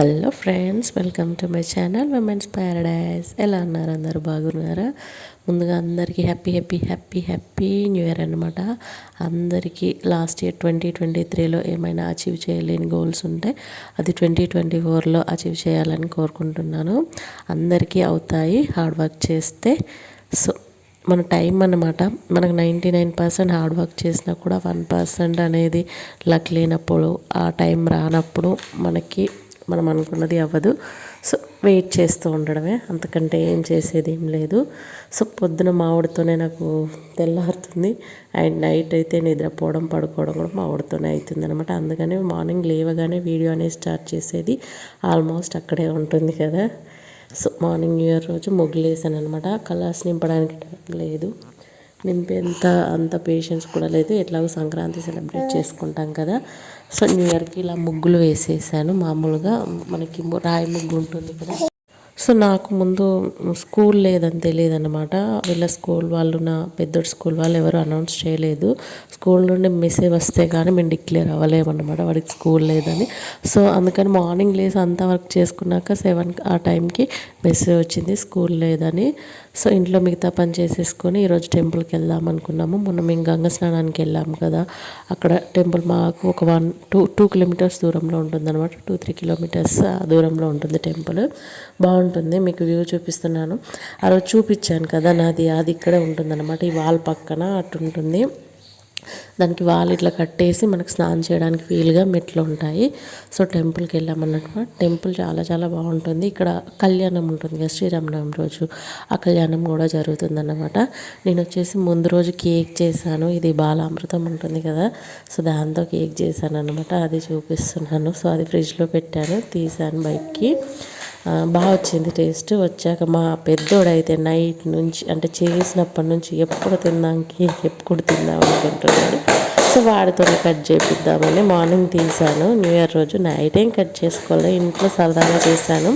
Hello friends welcome to my channel women's paradise ఎలా ఉన్నారు? అందరు బాగున్నారా? ముందుగా అందరికీ happy happy happy happy new year అనమాట అందరికీ లాస్ట్ ఇయర్ ట్వంటీ ట్వంటీ త్రీలో ఏమైనా అచీవ్ చేయలేని గోల్స్ ఉంటే అది ట్వంటీ ట్వంటీ ఫోర్లో అచీవ్ చేయాలని కోరుకుంటున్నాను. అందరికీ అవుతాయి హార్డ్ వర్క్ చేస్తే. సో మన టైం అనమాట మనకు ninety nine percent hard work చేసినా కూడా వన్ పర్సెంట్ అనేది లక్ లేనప్పుడు ఆ టైం రానప్పుడు మనకి మనం అనుకున్నది అవ్వదు. సో వెయిట్ చేస్తూ ఉండడమే. అంతకంటే ఏం చేసేది ఏం లేదు. సో పొద్దున మామిడితోనే నాకు తెల్లారుతుంది. అండ్ నైట్ అయితే నిద్రపోవడం పడుకోవడం కూడా మామిడితోనే అవుతుంది అనమాట అందుకనే మార్నింగ్ లేవగానే వీడియో అనేది స్టార్ట్ చేసేది. ఆల్మోస్ట్ అక్కడే ఉంటుంది కదా. సో మార్నింగ్ న్యూ ఇయర్ రోజు ముగ్గులేసాను అనమాట కలర్స్ నింపడానికి లేదు. నింపేంత అంత పేషెన్స్ కూడా లేదు. ఎట్లాగో సంక్రాంతి సెలబ్రేట్ చేసుకుంటాం కదా. సో న్యూ ఇయర్కి ఇలా ముగ్గులు వేసేసాను. మామూలుగా మనకి రాయి ముగ్గు ఉంటుంది కదా. సో నాకు ముందు స్కూల్ లేదని తెలియదన్నమాట. వీళ్ళ స్కూల్ వాళ్ళు నా పెద్దోడు స్కూల్ వాళ్ళు ఎవరు అనౌన్స్ చేయలేదు. స్కూల్ నుండి మెసేజ్ వస్తే కానీ మేము డిక్లేర్ అవ్వలేమన్నమాట. వాడికి స్కూల్ లేదని. సో అందుకని మార్నింగ్ లేసి అంతా వర్క్ చేసుకున్నాక సెవెన్ ఆ టైంకి మెసేజ్ వచ్చింది స్కూల్ లేదని. సో ఇంట్లో మిగతా పని చేసేసుకొని ఈరోజు టెంపుల్కి వెళ్దాం అనుకున్నాము. మొన్న మేము గంగ స్నానానికి వెళ్ళాము కదా. అక్కడ టెంపుల్ మాకు ఒక వన్ టూ టూ కిలోమీటర్స్ దూరంలో ఉంటుందన్నమాట. టూ త్రీ కిలోమీటర్స్ దూరంలో ఉంటుంది టెంపుల్. బాగుంటుంది. మీకు వ్యూ చూపిస్తున్నాను. ఆ రోజు చూపించాను కదా నాది అది ఇక్కడే ఉంటుందన్నమాట ఈ వాల్ పక్కన అటు ఉంటుంది. దానికి వాళ్ళు ఇట్లా కట్టేసి మనకు స్నానం చేయడానికి వీలుగా మెట్లు ఉంటాయి. సో టెంపుల్కి వెళ్ళామన్నట్టు టెంపుల్ చాలా చాలా బాగుంటుంది. ఇక్కడ కళ్యాణం ఉంటుంది కదా శ్రీరామనవమి రోజు. ఆ కళ్యాణం కూడా జరుగుతుందన్నమాట. నేను వచ్చేసి ముందు రోజు కేక్ చేశాను. ఇది బాలామృతం ఉంటుంది కదా సో దాంతో కేక్ చేశాను అనమాట అది చూపిస్తున్నాను. సో అది ఫ్రిడ్జ్లో పెట్టాను తీసాను బైక్కి బాగా వచ్చింది టేస్ట్. వచ్చాక మా పెద్దోడైతే నైట్ నుంచి అంటే చేసినప్పటి నుంచి ఎప్పుడు తిన్నాకి ఎప్పుడు తిందాం అనుకుంటున్నాడు. సో వాడితో కట్ చేపిద్దామని మార్నింగ్ తీసాను న్యూ ఇయర్ రోజు నైట్ ఏం కట్ చేసుకోవాలి ఇంట్లో సరదాగా చేశాను.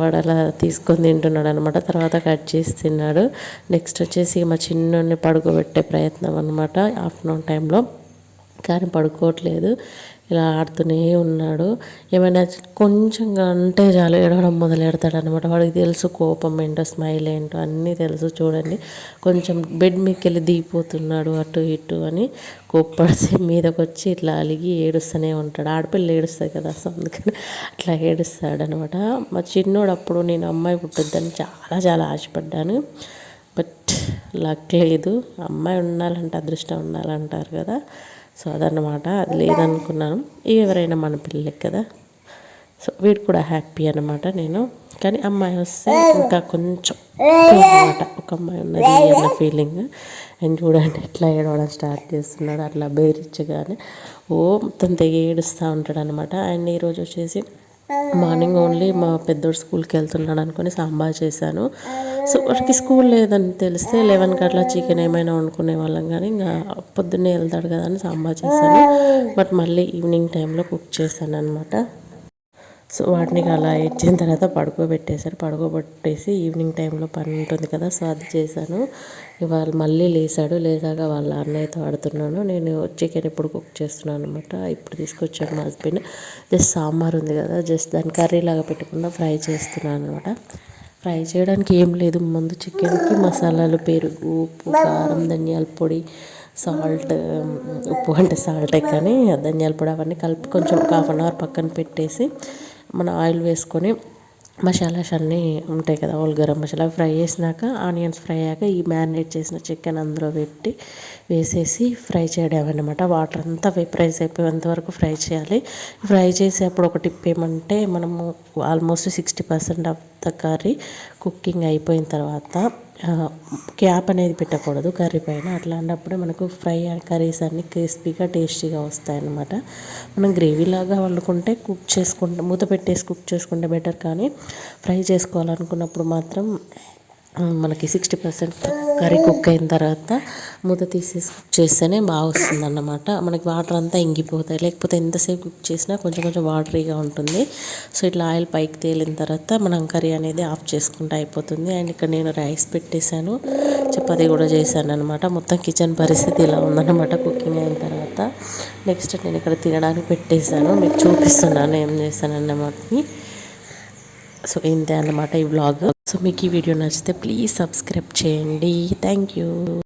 వాడు అలా తీసుకొని తింటున్నాడు అనమాట తర్వాత కట్ చేసి తిన్నాడు. నెక్స్ట్ వచ్చేసి మా చిన్నోడిని పడుకోబెట్టే ప్రయత్నం అనమాట ఆఫ్టర్నూన్ టైంలో. కానీ పడుకోవట్లేదు. ఇలా ఆడుతూనే ఉన్నాడు. ఏమైనా కొంచెం అంటే చాలు ఏడవడం మొదలెడతాడు అనమాట వాడికి తెలుసు కోపం ఏంటో స్మైల్ ఏంటో అన్నీ తెలుసు చూడండి. కొంచెం బెడ్ మీకు వెళ్ళి దిగిపోతున్నాడు అటు ఇటు అని కోప్పడిసి మీదకి వచ్చి ఇట్లా అలిగి ఏడుస్తూనే ఉంటాడు. ఆడపిల్ల ఏడుస్తుంది కదా సో అందుకని అట్లా ఏడుస్తాడు అనమాట మా చిన్నోడు అప్పుడు నేను అమ్మాయి పుట్టొద్దని చాలా చాలా ఆశపడ్డాను. బట్ లక్ లేదు. అమ్మాయి ఉండాలంటే అదృష్టం ఉండాలంటారు కదా. సో అదన్నమాట అది లేదనుకున్నాను. ఎవరైనా మన పిల్లలకి కదా. సో వీడు కూడా హ్యాపీ అనమాట నేను. కానీ అమ్మాయి వస్తే ఇంకా కొంచెం అనమాట ఒక అమ్మాయి ఉన్నది అన్న ఫీలింగ్ అండ్ చూడండి ఎట్లా ఏడవడం స్టార్ట్ చేస్తున్నాడు. అట్లా బెదిరించగానే ఓ మొత్తం తెగ ఏడుస్తూ ఉంటాడు అనమాట అండ్ ఈరోజు వచ్చేసి మార్నింగ్ ఓన్లీ మా పెద్దోడు స్కూల్కి వెళ్తున్నాడు అనుకుని సాంబార్ చేశాను. సో వాడికి స్కూల్ లేదని తెలిస్తే లెవెన్కి అట్లా చికెన్ ఏమైనా వండుకునే వాళ్ళం కానీ ఇంకా పొద్దున్నే వెళ్తాడు కదా అని సాంబార్ చేశాను. బట్ మళ్ళీ ఈవినింగ్ టైంలో కుక్ చేశాను అనమాట సో వాటిని అలా ఇచ్చిన తర్వాత పడుకోబెట్టేశారు. పడుకోబెట్టేసి ఈవినింగ్ టైంలో పని ఉంటుంది కదా సో అది చేశాను. ఇవాళ మళ్ళీ లేసాడు లేచాక వాళ్ళ అన్నయ్యతో ఆడుతున్నాను. నేను చికెన్ ఇప్పుడు కుక్ చేస్తున్నాను అనమాట ఇప్పుడు తీసుకొచ్చాను మా హస్బెండ్ జస్ట్ సాంబార్ ఉంది కదా జస్ట్ దాన్ని కర్రీ లాగా పెట్టకుండా ఫ్రై చేస్తున్నాను అనమాట ఫ్రై చేయడానికి ఏం లేదు. ముందు చికెన్కి మసాలాలు పెరుగు ఉప్పు కారం ధనియాల పొడి సాల్ట్ ఉప్పు అంటే సాల్టే కానీ ధనియాల పొడి అవన్నీ కలిపి కొంచెం హాఫ్ అన్ అవర్ పక్కన పెట్టేసి మన ఆయిల్ వేసుకొని మసాలాస్ అన్నీ ఉంటాయి కదా ఓల్ గరం మసాలా ఫ్రై చేసినాక ఆనియన్స్ ఫ్రై అయ్యాక ఈ మ్యారినేట్ చేసిన చికెన్ అందులో పెట్టి వేసేసి ఫ్రై చేయడం అనమాట వాటర్ అంతా వెపరైజ్ అయిపోయేంత వరకు ఫ్రై చేయాలి. ఫ్రై చేసేప్పుడు ఒక టిప్ ఏమంటే మనము almost sixty percent of the curry cooking అయిపోయిన తర్వాత క్యాప్ అనేది పెట్టకూడదు కర్రీ పైన. అట్లాంటప్పుడు మనకు ఫ్రై కర్రీస్ అన్నీ క్రిస్పీగా టేస్టీగా వస్తాయన్నమాట. మనం గ్రేవీలాగా వండుకుంటే కుక్ చేసుకుంటే మూత పెట్టేసి కుక్ చేసుకుంటే బెటర్ కానీ ఫ్రై చేసుకోవాలనుకున్నప్పుడు మాత్రం మనకి సిక్స్టీ పర్సెంట్ కర్రీ కుక్ అయిన తర్వాత మూత తీసేసి కుక్ చేస్తేనే బాగా వస్తుంది అన్నమాట మనకి వాటర్ అంతా ఇంగిపోతాయి లేకపోతే ఎంతసేపు కుక్ చేసినా కొంచెం కొంచెం వాటరీగా ఉంటుంది. సో ఇట్లా ఆయిల్ పైకి తేలిన తర్వాత మనం కర్రీ అనేది ఆఫ్ చేసుకుంటే అయిపోతుంది. అండ్ ఇక్కడ నేను రైస్ పెట్టేశాను. చపాతీ కూడా చేశాను అనమాట మొత్తం కిచెన్ పరిస్థితి ఇలా ఉందన్నమాట కుకింగ్ అయిన తర్వాత. నెక్స్ట్ నేను ఇక్కడ తినడానికి పెట్టేశాను. మీకు చూపిస్తున్నాను ఏం చేశాను అన్నమాట సో ఇంతే అన్నమాట ఈ వ్లాగ్ సో మీకు ఈ వీడియో నచ్చితే ప్లీజ్ సబ్స్క్రైబ్ చేయండి. Thank you.